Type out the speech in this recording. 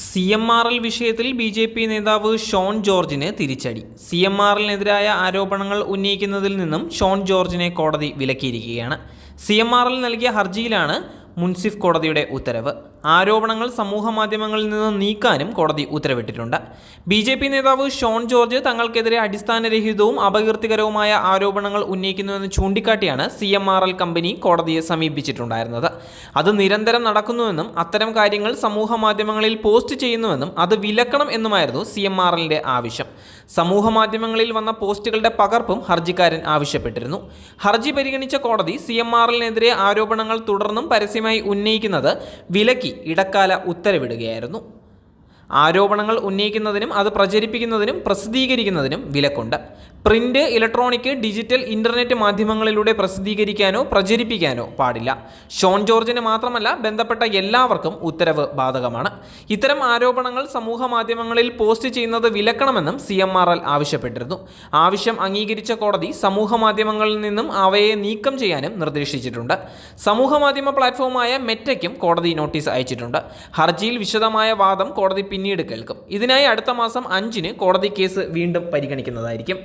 C M R L വിഷയത്തിൽ B J P നേതാവ് ഷോൺ ജോർജിന് തിരിച്ചടി. സി എം ആർ എല്ലിനെതിരായ ആരോപണങ്ങൾ ഉന്നയിക്കുന്നതിൽ നിന്നും ഷോൺ ജോർജിനെ കോടതി വിലക്കിയിരിക്കുകയാണ്. സി എം ആർ എൽ നൽകിയ ഹർജിയിലാണ് മുൻസിഫ് കോടതിയുടെ ഉത്തരവ്. ആരോപണങ്ങൾ സമൂഹ മാധ്യമങ്ങളിൽ നിന്ന് നീക്കാനും കോടതി ഉത്തരവിട്ടിട്ടുണ്ട്. ബി ജെ പി നേതാവ് ഷോൺ ജോർജ് തങ്ങൾക്കെതിരെ അടിസ്ഥാനരഹിതവും അപകീർത്തികരവുമായ ആരോപണങ്ങൾ ഉന്നയിക്കുന്നുവെന്ന് ചൂണ്ടിക്കാട്ടിയാണ് C M R L company കോടതിയെ സമീപിച്ചിട്ടുണ്ടായിരുന്നത്. അത് നിരന്തരം നടക്കുന്നുവെന്നും അത്തരം കാര്യങ്ങൾ സമൂഹ മാധ്യമങ്ങളിൽ പോസ്റ്റ് ചെയ്യുന്നുവെന്നും അത് വിലക്കണം എന്നുമായിരുന്നു സി എം ആർ എല്ലിന്റെ ആവശ്യം. സമൂഹ മാധ്യമങ്ങളിൽ വന്ന പോസ്റ്റുകളുടെ പകർപ്പും ഹർജിക്കാരൻ ആവശ്യപ്പെട്ടിരുന്നു. ഹർജി പരിഗണിച്ച കോടതി സി എം ആർ എല്ലിനെതിരെ ആരോപണങ്ങൾ തുടർന്നും പരസ്യമായി ഉന്നയിക്കുന്നത് വിലക്കി ഇടക്കാല ഉത്തരവിടുകയായിരുന്നു. ആരോപണങ്ങൾ ഉന്നയിക്കുന്നതിനും അത് പ്രചരിപ്പിക്കുന്നതിനും പ്രസിദ്ധീകരിക്കുന്നതിനും വിലക്കുണ്ട്. പ്രിന്റ് ഇലക്ട്രോണിക് ഡിജിറ്റൽ ഇന്റർനെറ്റ് മാധ്യമങ്ങളിലൂടെ പ്രസിദ്ധീകരിക്കാനോ പ്രചരിപ്പിക്കാനോ പാടില്ല. ഷോൺ ജോർജിന് മാത്രമല്ല ബന്ധപ്പെട്ട എല്ലാവർക്കും ഉത്തരവ് ബാധകമാണ്. ഇത്തരം ആരോപണങ്ങൾ സമൂഹ മാധ്യമങ്ങളിൽ പോസ്റ്റ് ചെയ്യുന്നത് വിലക്കണമെന്നും സി എം ആർ എൽ ആവശ്യപ്പെട്ടിരുന്നു. ആവശ്യം അംഗീകരിച്ച കോടതി സമൂഹ മാധ്യമങ്ങളിൽ നിന്നും അവയെ നീക്കം ചെയ്യാനും നിർദ്ദേശിച്ചിട്ടുണ്ട്. സമൂഹ മാധ്യമ പ്ലാറ്റ്ഫോമായ മെറ്റയ്ക്കും കോടതി നോട്ടീസ് അയച്ചിട്ടുണ്ട്. ഹർജിയിൽ വിശദമായ വാദം കോടതി പിന്നീട് കേൾക്കും. ഇതിനായി അടുത്ത മാസം അഞ്ചിന് കോടതി കേസ് വീണ്ടും പരിഗണിക്കുന്നതായിരിക്കും.